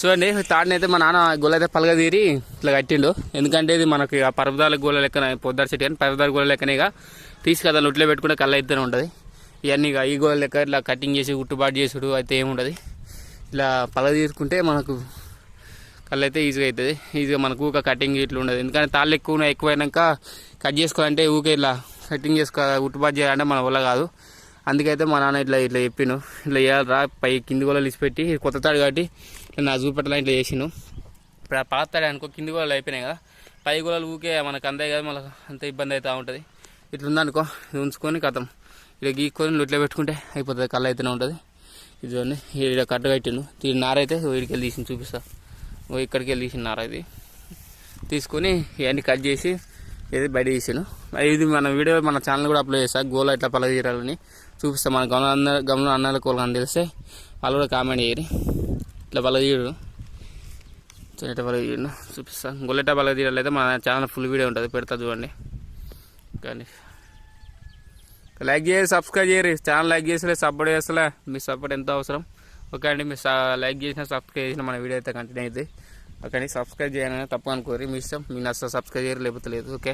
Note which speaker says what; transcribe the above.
Speaker 1: చూడండి తాడిని అయితే మా నాన్న గోల అయితే పలగ తీరి ఇట్లా కట్టిండు. ఎందుకంటే ఇది మనకి ఆ పర్వతాల గోల లెక్కన పొద్దార చెట్టు కానీ పర్వతాల గోల లెక్కనే ఇక. తీసి కదా పెట్టుకుంటే కళ్ళ ఇద్దరు ఉంటుంది. ఇవన్నీ ఇక ఈ గోల లెక్క ఇట్లా కటింగ్ చేసి ఉట్టుబాటు చేసుడు అయితే ఏముండదు. ఇలా పలగ తీసుకుంటే మనకు కళ్ళు అయితే ఈజీగా అవుతుంది ఈజీగా మనకు ఊక కటింగ్ ఇట్లా ఉండదు. ఎందుకంటే తాళ్ళు ఎక్కువ ఎక్కువైనాక కట్ చేసుకోవాలంటే ఊకే ఇట్లా కటింగ్ చేసుకో ఉట్టుబాటు చేయాలంటే మన వల్ల కాదు. అందుకైతే మా నాన్న ఇట్లా ఇట్లా చెప్పిను. ఇట్లా చేయాలరా పై కింది గోళలు తీసిపెట్టి కొత్త తాడు కాబట్టి నా చూపెట్టాలని ఇట్లా చేసిను ఇప్పుడు ఆ పాత అనుకో కింది గోళలు అయిపోయినాయి కదా. పై గోళలు ఊకే మనకు అందే కదా మళ్ళీ అంత ఇబ్బంది అవుతూ ఉంటుంది. ఇట్లా ఉందనుకో ఇది ఉంచుకొని కథం ఇట్లా గీక్కొని నొట్లో పెట్టుకుంటే అయిపోతుంది కళ్ళు అయితేనే ఉంటుంది. ఇది చూడండి ఇక్కడ కట్ట కట్టిండు. ఈ నారైతే వీడికి వెళ్ళి తీసి చూపిస్తా. ఓ ఇక్కడికి వెళ్ళి తీసిన నార ఇది. తీసుకొని ఇవన్నీ కట్ చేసి ఇది బయట తీసాను ఇది మన వీడియో మన ఛానల్ కూడా అప్లోడ్ చేస్తా. గోల ఇట్లా పలగ తీరాలని చూపిస్తాం. మన గమనం అన్న గమనం అన్నాల కోళ్ళు అని తెలిస్తే వాళ్ళు కూడా కామెంట్ చేయరు ఇట్లా పలగ తీయడు ఎట్లా పలగ తీయడు చూపిస్తా. గొల్లెట పలగ తీయాలి అయితే మన ఛానల్ ఫుల్ వీడియో ఉంటుంది. పెడతా చూడండి. కానీ లైక్ చేసి సబ్స్క్రైబ్ చేయరు ఛానల్ లైక్ చేసలే సపోర్ట్ చేస్తలే. మీ సపోర్ట్ ఎంతో అవసరం. ఓకే అండి మీరు లైక్ చేసిన సబ్స్క్రైబ్ చేసిన మన వీడియో అయితే కంటిన్యూ అవుతుంది ఓకే అండి సబ్స్క్రైబ్ చేయాలని తప్ప అనుకోరు మీ ఇష్టం మీ నష్టం సబ్స్క్రైబ్ చేయరు లేకపోతే లేదు. ఓకే?